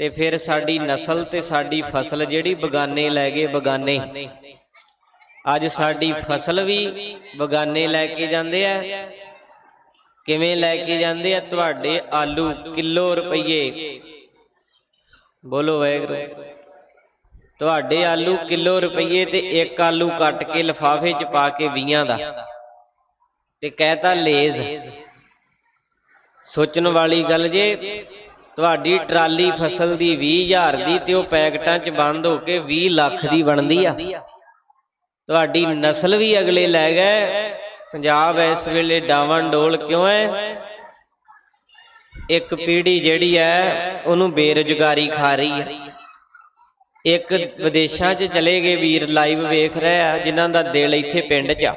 ਤੇ ਫਿਰ ਸਾਡੀ ਨਸਲ ਤੇ ਸਾਡੀ ਫਸਲ ਜਿਹੜੀ ਬਗਾਨੇ ਲੈ ਗਏ ਬਗਾਨੇ। ਅੱਜ ਸਾਡੀ ਫਸਲ ਵੀ ਬਗਾਨੇ ਲੈ ਕੇ ਜਾਂਦੇ ਆ। ਕਿਵੇਂ ਲੈ ਕੇ ਜਾਂਦੇ ਆ? ਤੁਹਾਡੇ ਆਲੂ ਕਿਲੋ ਰੁਪਏ ਬੋਲੋ ਵੈਗਰੂ ਤੁਹਾਡੇ ਆਲੂ ਕਿਲੋ ਰੁਪਏ ਤੇ ਇੱਕ ਆਲੂ ਕੱਟ ਕੇ ਲਫਾਫੇ 'ਚ ਪਾ ਕੇ 20 ਦਾ। ਤੇ ਕਹਿਤਾ ਲੇਜ਼। ਸੋਚਣ ਵਾਲੀ ਗੱਲ ਜੇ ਤੁਹਾਡੀ ਟਰਾਲੀ ਫਸਲ ਦੀ 20000 ਦੀ ਤੇ ਉਹ ਪੈਕਟਾਂ 'ਚ ਬੰਦ ਹੋ ਕੇ 20 ਲੱਖ ਦੀ ਬਣਦੀ ਆ। ਤੁਹਾਡੀ ਨਸਲ ਵੀ ਅਗਲੇ ਲੈ ਗਏ। ਪੰਜਾਬ ਇਸ ਵੇਲੇ ਡਾਵਨ ਡੋਲ ਕਿਉਂ ਹੈ? ਇੱਕ ਪੀੜ੍ਹੀ ਜਿਹੜੀ ਹੈ, ਉਹਨੂੰ ਬੇਰੁਜ਼ਗਾਰੀ ਖਾ ਰਹੀ ਹੈ। ਇੱਕ ਵਿਦੇਸ਼ਾਂ 'ਚ ਚਲੇ ਗਏ ਵੀਰ ਲਾਈਵ ਵੇਖ ਰਹੇ ਆ, ਜਿਨ੍ਹਾਂ ਦਾ ਦਿਲ ਇੱਥੇ ਪਿੰਡ 'ਚ ਆ।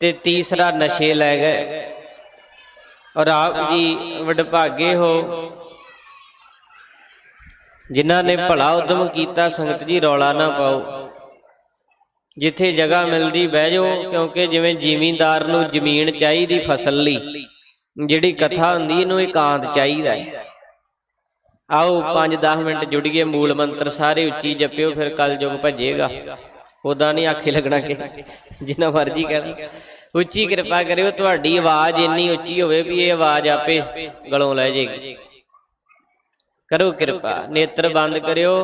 ਤੇ ਤੀਸਰਾ ਨਸ਼ੇ ਲੈ ਗਏ। ਔਰ ਆਪ ਜੀ ਵਡਭਾਗੇ ਹੋ ਜਿਨ੍ਹਾਂ ਨੇ ਭਲਾ ਉਦਮ ਕੀਤਾ ਸੰਗਤ ਜੀ ਰੌਲਾ ਨਾ ਪਾਓ। ਜਿੱਥੇ ਜਗ੍ਹਾ ਮਿਲਦੀ ਬਹਿ ਜਾਓ ਕਿਉਂਕਿ ਜਿਵੇਂ ਜ਼ਿਮੀਂਦਾਰ ਨੂੰ ਜ਼ਮੀਨ ਚਾਹੀਦੀ ਫਸਲ ਲਈ। ਜਿਹੜੀ ਕਥਾ ਹੁੰਦੀ ਇਹਨੂੰ ਇਕਾਂਤ ਚਾਹੀਦਾ ਹੈ। ਆਓ 5-10 ਮਿੰਟ ਜੁੜੀਏ ਮੂਲ ਮੰਤਰ ਸਾਰੇ ਉੱਚੀ ਜਪਿਓ ਫਿਰ ਕਲ ਯੁਗ ਭੱਜੇਗਾ। ਉਦਾਂ ਨਹੀਂ ਆਖੇ ਲੱਗਣਾ ਕਿ ਜਿੰਨਾ ਮਰਜ਼ੀ ਕਹਿ ਉੱਚੀ ਕਿਰਪਾ ਕਰਿਓ, ਤੁਹਾਡੀ ਆਵਾਜ਼ ਇੰਨੀ ਉੱਚੀ ਹੋਵੇ ਵੀ ਇਹ ਆਵਾਜ਼ ਆਪੇ ਗਲੋਂ ਲੈ ਜਾਏਗੀ। ਕਰੋ ਕਿਰਪਾ, ਨੇਤਰ ਬੰਦ ਕਰਿਓ,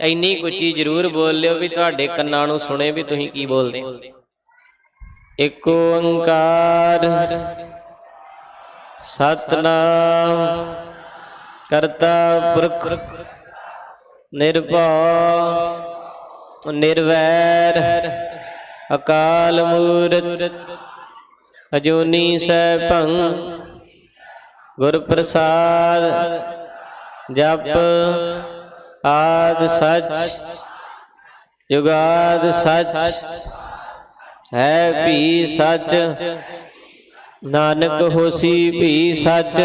ਇੰਨੀ ਕੁ ਉੱਚੀ ਜ਼ਰੂਰ ਬੋਲ ਲਿਓ ਵੀ ਤੁਹਾਡੇ ਕੰਨਾਂ ਨੂੰ ਸੁਣੇ ਵੀ ਤੁਸੀਂ ਕੀ ਬੋਲਦੇ ਹੋ। ਓੰਕਾਰ, ਸਤਨਾਮ, ਕਰਤਾ ਪੁਰਖ, ਨਿਰਭਉ, ਨਿਰਵੈਰ ਅਕਾਲ ਮੂਰਤ, ਅਜੂਨੀ ਸੈਭੰ ਗੁਰ ਪ੍ਰਸਾਦ ਜਪ ਆਦ ਸੱਚ ਜੁਗਾਦ ਸਚ, ਹੈ ਭੀ ਸਚ, ਨਾਨਕ ਹੋਸੀ ਭੀ ਸਚ